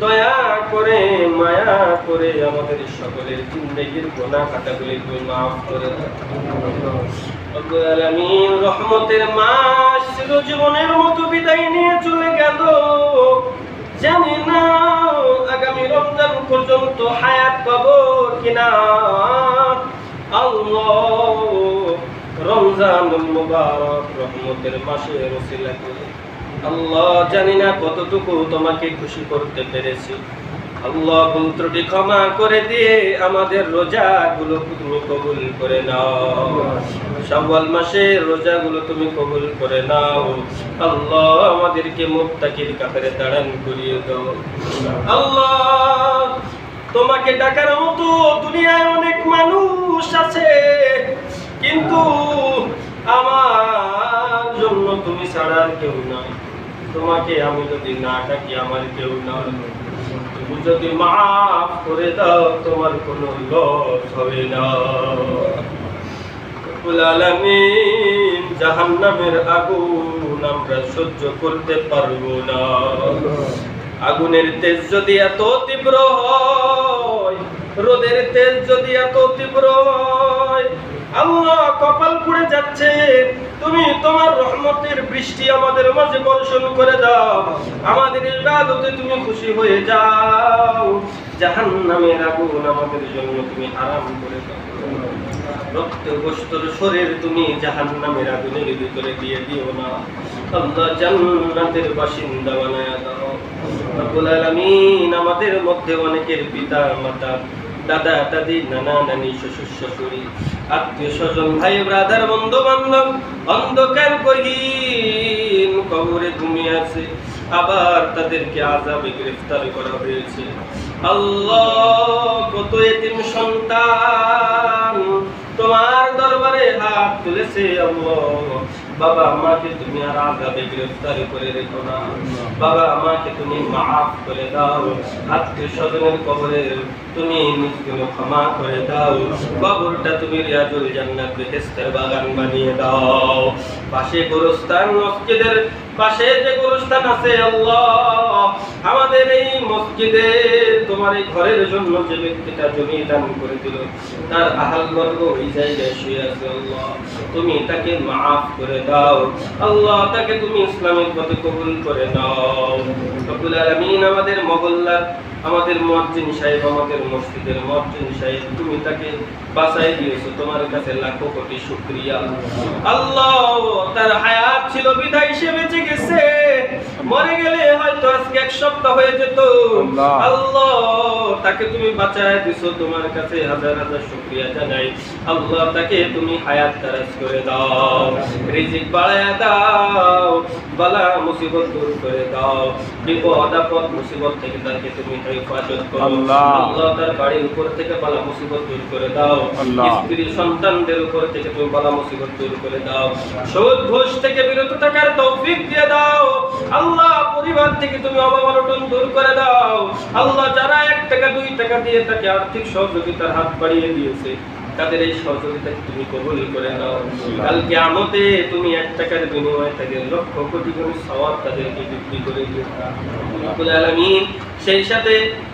দয়া করে, মায়া করে আমাদের সকলের জিন্দগির গোনা খাতাগুলি তুমি মাফ করে আলামিন রহমতের মাস জীবনের মতো বিদায় নিয়ে চলে গেল। জানি না আগামী রমজান পর্যন্ত হায়াত পাবো কিনা। আল্লাহ রমজান মুবারক রহমতের মাসে রসিলা করে আল্লাহ জানি না কতটুকু তোমাকে খুশি করতে পেরেছি। আল্লাহ ক্ষমা করে দিয়ে আমাদের তুমি কবুল করে নাও। রোজাগুলো তুমি কবুল করে নাও। আল্লাহ আমাদেরকে মুত্তাকির কাতারে দাঁড়ান করিয়ে দাও। আল্লাহ, তোমাকে ডাকার মতো দুনিয়ায় অনেক মানুষ আছে। কিন্তু আমার জন্য তুমি ছাড়া আর কেউ নাই। তোমাকে আমি যদি না ডাকি, আমার কেউ না তুমি যদি মাফ করে দাও, তোমার কোনো লস হবে না। আগুন আমরা সহ্য করতে পারব না। আগুনের তেজ যদি এত তীব্র হয় রোদের তেজ যদি এত তীব্র আল্লাহ কপাল পুড়ে যাচ্ছে। তুমি তোমার রহমতের বৃষ্টি আমাদের মাঝে বর্ষণ করে দাও। আমাদের ইবাদতে তুমি খুশি হয়ে যাও। আমাদের জন্য তুমি আরাম করে রক্ত গোস্তর শরীর তুমি জাহান্নামের আগুনের ভিতরে দিয়ে দিও না। আল্লাহ জান্নাতের বাসিন্দা বানায় দাও। আমাদের মধ্যে অনেকের পিতা মাতা দাদা, দাদি, নানা, নানি, শ্বশুর, শাশুড়ি, আত্মীয় স্বজন, ভাই, ব্রাদার বন্ধু বান্ধব অন্ধকার গহীন কবরে ঘুমিয়ে আছে। আবার তাদেরকে আজাবে গ্রেফতার করা হয়েছে। আল্লাহ, কত এতিম সন্তান। তোমার দরবারে হাত তুলেছে আল্লাহ। বাবা, আমাকে তুমি আর আজাবে গ্রেফতার করে রেখো না। বাবা, আমাকে তুমি মাফ করে দাও। আত্মীয় স্বজনের কবরে তুমি নিজগুলো ক্ষমা করে দাও। কবরটা তুমি রিয়াজুল জান্নাত বেহেস্তের বাগান বানিয়ে দাও। পাশে গোরস্থান মসজিদের পাশে যে গোরস্থান আছে, আল্লাহ। আমাদের এই মসজিদে তোমার এই ঘরের জন্য যে ব্যক্তিটা জমি দান করে দিল, তার আহাল বর্গ ওই জায়গায় শুয়ে আছে আল্লাহ। তুমি তাকে মাফ করে দাও। আল্লাহ তাকে তুমি ইসলামের পথে কবুল করে নাও। রব্বুল আলামিন আমাদের মহল্লার, আমাদের মুয়াজ্জিন সাহেব, আমাদের মসজিদের মুয়াজ্জিন সাহেব, তুমি তাকে বাঁচাই দিয়েছ। তোমার কাছে লাখো কোটি শুকরিয়া। আল্লাহ, তার হায়াত ছিল বিদায় সে বেঁচে গেছে। মরে গেলে হয়তো আজকে এক সপ্তাহ হয়ে যেত। আল্লাহ। তাকে তুমি বাঁচায় দিছো তোমার কাছে হাজার হাজার শুকরিয়া জানাই। আল্লাহ তাকে তুমি হায়াত দারাজ করে দাও। রিজিক বাড়ায় দাও। বালা মুসিবত দূর করে দাও। বিপদ আপদ মুসিবত থেকে তাকে তুমি হেফাজত করো। আল্লাহ। আল্লাহ তার বাড়ির উপর থেকে বালা মুসিবত দূর করে দাও। স্ত্রী সন্তানদের উপর থেকে তুমি বালা মুসিবত দূর করে দাও। সুদ ঘুষ থেকে বিরত থাকার তৌফিক দিয়ে দাও। আল্লাহ পরিবার থেকে তুমি অভাব অনটন দূর করে দাও। আল্লাহ যারা এক টাকা, দুই টাকা দিয়ে তাকে আর্থিক সহযোগিতার হাত বাড়িয়ে দিয়েছে, তাদের এই সহযোগিতা তুমি কবুল করে নাও। কালকে আমতে তুমি এক টাকার বিনিময়ে তাদের লক্ষ কোটি কোটি সওয়াব তাদেরকে বিক্রি করে দিও। রব্বুল আলামিন, সেই সাথে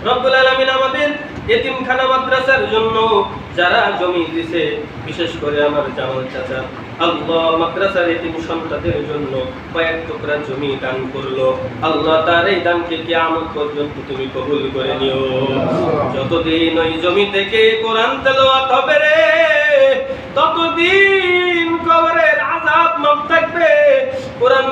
রব্বুল আলামিন আমাদের এতিমখানা মাদ্রাসার জন্য যারা জমি দিছে, বিশেষ করে আমার জামাল চাচা, আল্লাহ মাদ্রাসার এতিম সন্তানদের জন্য কয়েক টুকরা জমি দান করল। আল্লাহ তার এই দানকে পর্যন্ত তুমি কবুল করে নিও। যতদিন ওই জমি থেকে কোরআন তেলাওয়াত হবে রে, ততদিন কবরের আযাব মাফ থাকবে। কোরআন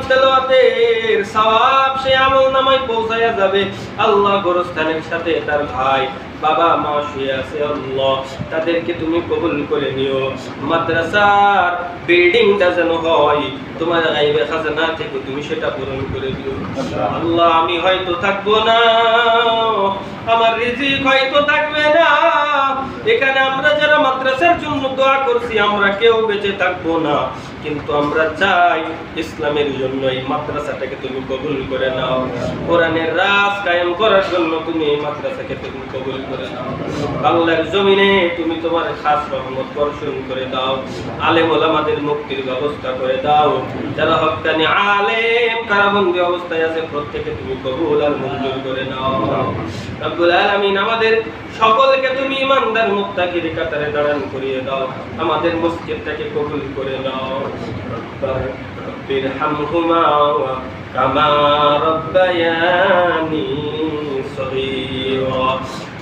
তেলাওয়াতের সওয়াব সে আমল নামায় পৌঁছায়া যাবে। আল্লাহ গোরস্থানের সাথে তার ভাই, বাবা, মা শুয়ে আছে, আল্লাহ তাদেরকে তুমি কবুল করে নিও। মাদ্রাসার বিল্ডিংটা যেন হয়, তোমার গাইবে খাজানা থেকে তুমি সেটা পূরণ করে দিও। আল্লাহ, আমি হয়তো থাকব না, আমার রিজিক হয়তো থাকবে না, এখানে মাদ্রাসার জন্য দোয়া করছি, আমরা কেউ বেঁচে থাকব না। কিন্তু আমরা চাই ইসলামের জন্য এই মাদ্রাসাটাকে তুমি কবুল করে নাও। কোরআনের রাজ কায়েম করার জন্য তুমি এই মাদ্রাসাকে তুমি কবুল করে নাও। বাংলার জমিনে তুমি তোমার খাস রহমত বর্ষণ করে দাও। আলেম ওলামাদের মুক্তির ব্যবস্থা করে দাও। যারা হকানি আলেম কারাবন্দী অবস্থায় আছে, প্রত্যেকে তুমি কবুল আর মঞ্জুর করে নাও। রব্বুল আলামিন আমাদের সকলকে তুমি ইমানদার মুক্তাকির কাতারে দাঁড়ান করিয়ে দাও। আমাদের মসজিদটাকে কবুল করে নাও। রব্বির হামহুমা কামা রব্বায়ানি সগীরা।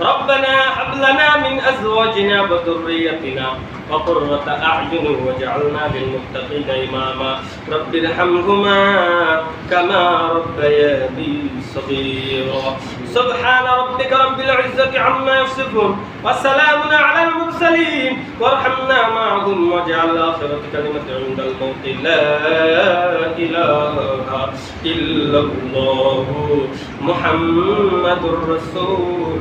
রব্বানা لنا من أزواجنا وذريتنا وقرة أعين واجعلنا للمتقين إماما. رب ارحمهما كما ربياني صغيرا. سبحان ربك رب العزة عما يصفون. وسلام على المرسلين. وارحمنا معهم واجعل آخرة كلمة عند الموت لا إله إلا الله. محمد رسول